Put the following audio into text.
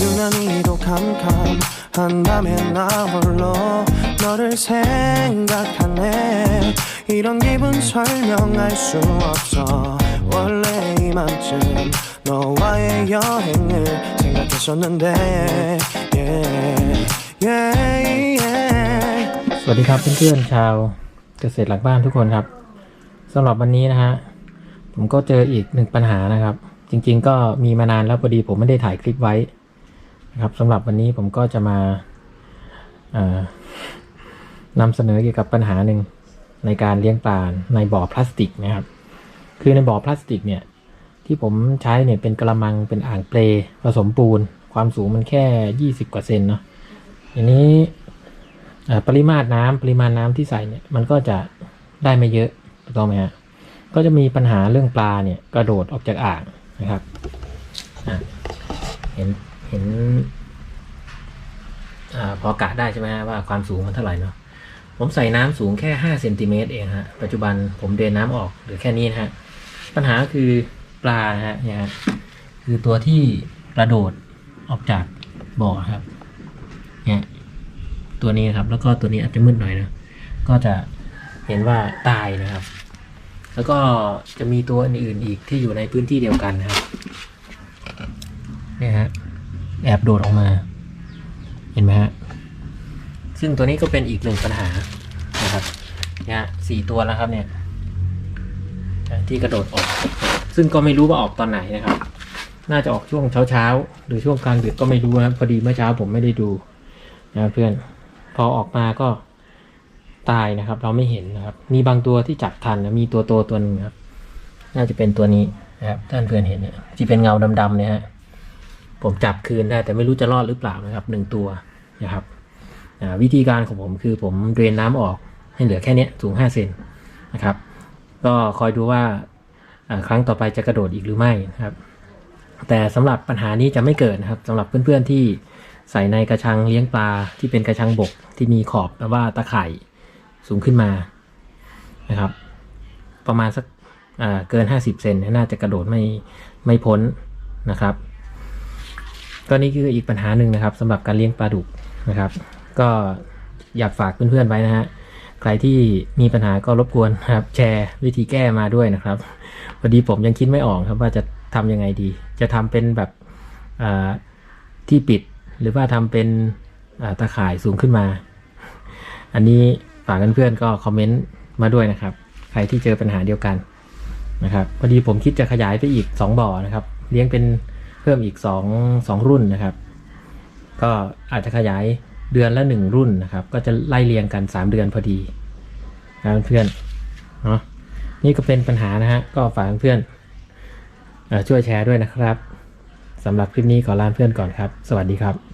유난히도 캄캄한 밤에 나 홀로 너를 생각하네 이런 기분 설명할 수 없어 원래 이맘쯤 너와의 여행을 생각했었는데 yeah, yeah, yeah. สวัสดีครับเพื่อนๆชาวเกษตรหลักบ้านทุกคนครับสำหรับวันนี้นะฮะผมก็เจออีกหนึ่งปัญหานะครับ จริงๆก็มีมานานแล้วพอดีผมไม่ได้ถ่ายคลิปไว้นะ ครับสำหรับวันนี้ผมก็จะมานำเสนอเกี่ยวกับปัญหาหนึ่งในการเลี้ยงปลาในบ่อพลาสติกนะครับ คือในบ่อพลาสติกเนี่ยที่ผมใช้เนี่ยเป็นกระมังเป็นอ่างเปลผสมปูน ความสูงมันแค่ยี่สิบกว่าเซนเนาะอันนี้ปริมาตรน้ำปริมาณน้ำที่ใส่เนี่ยมันก็จะได้ไม่เยอะถูกต้องไหมฮะก็จะมีปัญหาเรื่องปลาเนี่ยกระโดดออกจากอ่างนะครับเห็น เห็นอพอกะได้ใช่ไหมฮะว่าความสูงมันเท่าไหร่เนาะผมใส่น้ำสูงแค่ห้าเซนติเมตรเองฮะ ปัจจุบันผมเดินน้ำออกหรือแค่นี้นะฮะ ปัญหาคือปลาฮะเนี่ยคือตัวที่กระโดดออกจากบ่อครับ เนี่ยตัวนี้ครับ แล้วก็ตัวนี้อาจจะมืดหน่อยนะ ก็จะเห็นว่าตายนะครับ แล้วก็จะมีตัวอื่นๆอีกที่อยู่ในพื้นที่เดียวกันนะครับ เนี่ยฮะ แอบโดดออกมา เห็นไหมฮะ ซึ่งตัวนี้ก็เป็นอีกหนึ่งปัญหานะครับ เนี่ยสี่ตัวแล้วครับเนี่ย ที่กระโดดออก ซึ่งก็ไม่รู้ว่าออกตอนไหนนะครับ น่าจะออกช่วงเช้าๆ หรือช่วงกลางดึกก็ไม่รู้นะพอดีเมื่อเช้าผมไม่ได้ดูนะเพื่อน พอออกมาก็ตายนะครับ เราไม่เห็นนะครับ มีบางตัวที่จับทันนะมีตัวโตตัวหนึงครับ น่าจะเป็นตัวนี้นะครับ ท่านเพื่อนเห็นเนี่ยที่เป็นเงาดำๆเนี่ยฮะ ผมจับคืนได้แต่ไม่รู้จะรอดหรือเปล่านะครับหนึ่งตัวนะครับวิธีการของผมคือผมเดรนน้ำออกให้เหลือแค่นี้สูง5เซนนะครับ ก็คอยดูว่าครั้งต่อไปจะกระโดดอีกหรือไม่นะครับ แต่สำหรับปัญหานี้จะไม่เกิดนะครับสำหรับเพื่อนๆที่ใส่ในกระชังเลี้ยงปลาที่เป็นกระชังบกที่มีขอบแบบว่าตะข่ายสูงขึ้นมานะครับ ประมาณสักเกิน 50เซนน่าจะกระโดดไม่ไม่พ้นนะครับ ก็นี่คืออีกปัญหาหนึ่งนะครับสำหรับการเลี้ยงปลาดุกนะครับ ก็อยากฝากเพื่อนๆไว้นะฮะใครที่มีปัญหาก็รบกวนครับ แชร์วิธีแก้มาด้วยนะครับพอดีผมยังคิดไม่ออกครับว่าจะทำยังไงดี จะทำเป็นแบบที่ปิดหรือว่าทำเป็นอ่าตะข่ายสูงขึ้นมา อันนี้ฝากเพื่อนๆก็คอมเมนต์มาด้วยนะครับ ใครที่เจอปัญหาเดียวกันนะครับพอดีผมคิดจะขยายไปอีก 2 บ่อนะครับ เลี้ยงเป็น พิ่มอีก2 2รุ่นนะครับ ก็อาจจะขยายเดือนละ 1 รุ่นนะครับ ก็จะไล่เรียงกัน 3 เดือนพอดีนะเพื่อนเนาะนี่ก็เป็นปัญหานะฮะก็ฝากเพื่อนช่วยแชร์ด้วยนะครับสำหรับคลิปนี้ขอลาเพื่อนก่อนครับ สวัสดีครับ